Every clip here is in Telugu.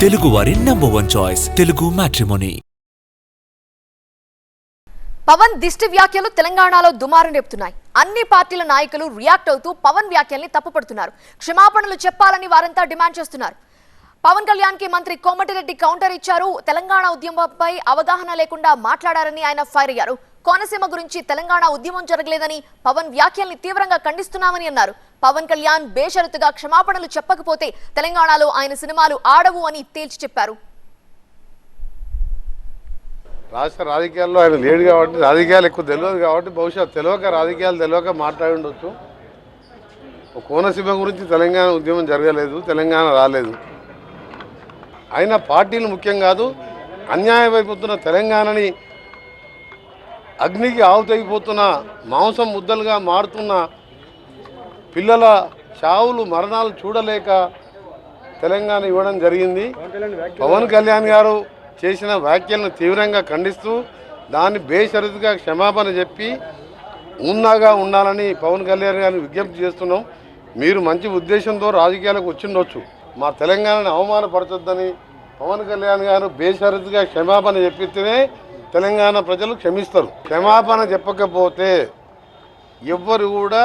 తెలుగువారి number one choice Telugu matrimony Pawan దిష్టి వ్యాఖ్యలు తెలంగాణలో దుమారం రేపుతున్నాయి. అన్ని పార్టీల నాయకులు రియాక్ట్ అవుతూ పవన్ వ్యాఖ్యల్ని తప్పుపడుతున్నారు. క్షమాపణలు చెప్పాలని వారంతా డిమాండ్ చేస్తున్నారు. పవన్ కళ్యాణ్కి మంత్రి కోమటిరెడ్డి కౌంటర్ ఇచ్చారు. తెలంగాణ ఉద్యమంపై అవగాహన లేకుండా మాట్లాడారని ఆయన ఫైర్ అయ్యారు. కోనసీమ గురించి తెలంగాణ ఉద్యమం జరగలేదని పవన్ వ్యాఖ్యల్ని తీవ్రంగా ఖండిస్తున్నామని అన్నారు. పవన్ కళ్యాణ్ బేషరతుగా క్షమాపణలు చెప్పకపోతే తెలంగాణలో ఆయన సినిమాలు ఆడవు అని తేల్చి చెప్పారు. రాష్ట్ర రాజకీయాల్లో ఆయన లేడు కాబట్టి రాజకీయాలు ఎక్కువ తెలియదు కాబట్టి బహుశా తెలియక రాజకీయాలు తెలియక మాట్లాడి ఉండొచ్చు. కోనసీమ గురించి తెలంగాణ ఉద్యమం జరగలేదు తెలంగాణ రాలేదు. అయినా పార్టీలు ముఖ్యం కాదు అన్యాయం అయిపోతున్న తెలంగాణని అగ్నికి ఆవుతైపోతున్న మాంసం ముద్దలుగా మారుతున్న పిల్లల చావులు మరణాలు చూడలేక తెలంగాణ ఇవ్వడం జరిగింది. పవన్ కళ్యాణ్ గారు చేసిన వ్యాఖ్యలను తీవ్రంగా ఖండిస్తూ దాన్ని బేషరతుగా క్షమాపణ చెప్పి ఉన్నాగా ఉండాలని పవన్ కళ్యాణ్ గారిని విజ్ఞప్తి చేస్తున్నాం. మీరు మంచి ఉద్దేశంతో రాజకీయాలకు వచ్చిండొచ్చు. మా తెలంగాణను అవమానపరచొద్దని పవన్ కళ్యాణ్ గారు బేషరతుగా క్షమాపణ చెప్పితేనే తెలంగాణ ప్రజలు క్షమిస్తారు. క్షమాపణ చెప్పకపోతే ఎవ్వరు కూడా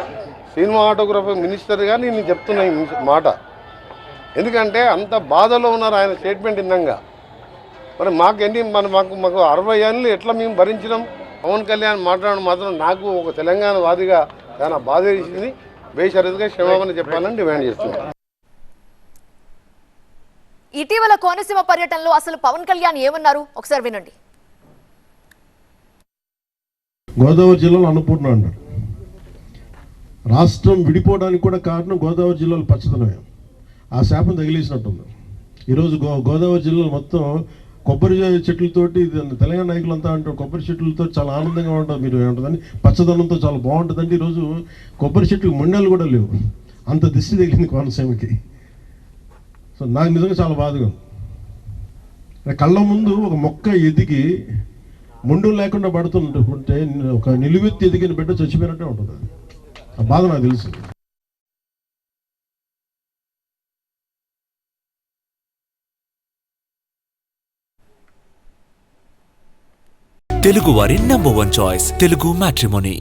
సినిమాటోగ్రఫీ మినిస్టర్గా నేను చెప్తున్నా ఈ మాట. ఎందుకంటే అంత బాధలో ఉన్నారు ఆయన స్టేట్మెంట్ విన్నాగా మరి మాకు ఎన్ని మన మాకు మాకు అరవై ఏళ్ళు ఎట్లా మేము భరించినాం? పవన్ కళ్యాణ్ మాట్లాడడం మాత్రం నాకు ఒక తెలంగాణ వాదిగా చాలా బాధ వేసింది. బేషరతుగా క్షమాపణ చెప్పాలని డిమాండ్ చేస్తున్నాను ఇటీవల కోనసీమ పర్యటనలో అసలు పవన్ కళ్యాణ్ ఏమన్నారు? ఒకసారి వినండి. గోదావరి జిల్లాలో అన్నపూర్ణ అన్నారు రాష్ట్రం విడిపోవడానికి కూడా కారణం గోదావరి జిల్లాలో పచ్చదనమే. ఆ శాపం తగిలేసినట్టుంది. ఈరోజు గో గోదావరి జిల్లాలో మొత్తం కొబ్బరి చెట్లతోటి తెలంగాణ నాయకులు అంతా అంటారు కొబ్బరి చెట్లతో చాలా ఆనందంగా ఉంటుంది మీరు ఏమంటుందని పచ్చదనంతో చాలా బాగుంటుందండి. ఈరోజు కొబ్బరి చెట్లు మండలు కూడా లేవు. అంత దిష్టి తగిలింది కోనసీమకి. సో నాకు నిజంగా చాలా బాధగా ఉంది. కళ్ళ ముందు ఒక మొక్క ఎదిగి ముండు లేకుండా పడుతుంటే ఒక నిలువెత్తి ఎదిగిన బిడ్డ చచ్చిపోయినట్టే ఉంటుంది. అది ఆ బాధ నాకు తెలుసు. తెలుగు వారి number one choice Telugu matrimony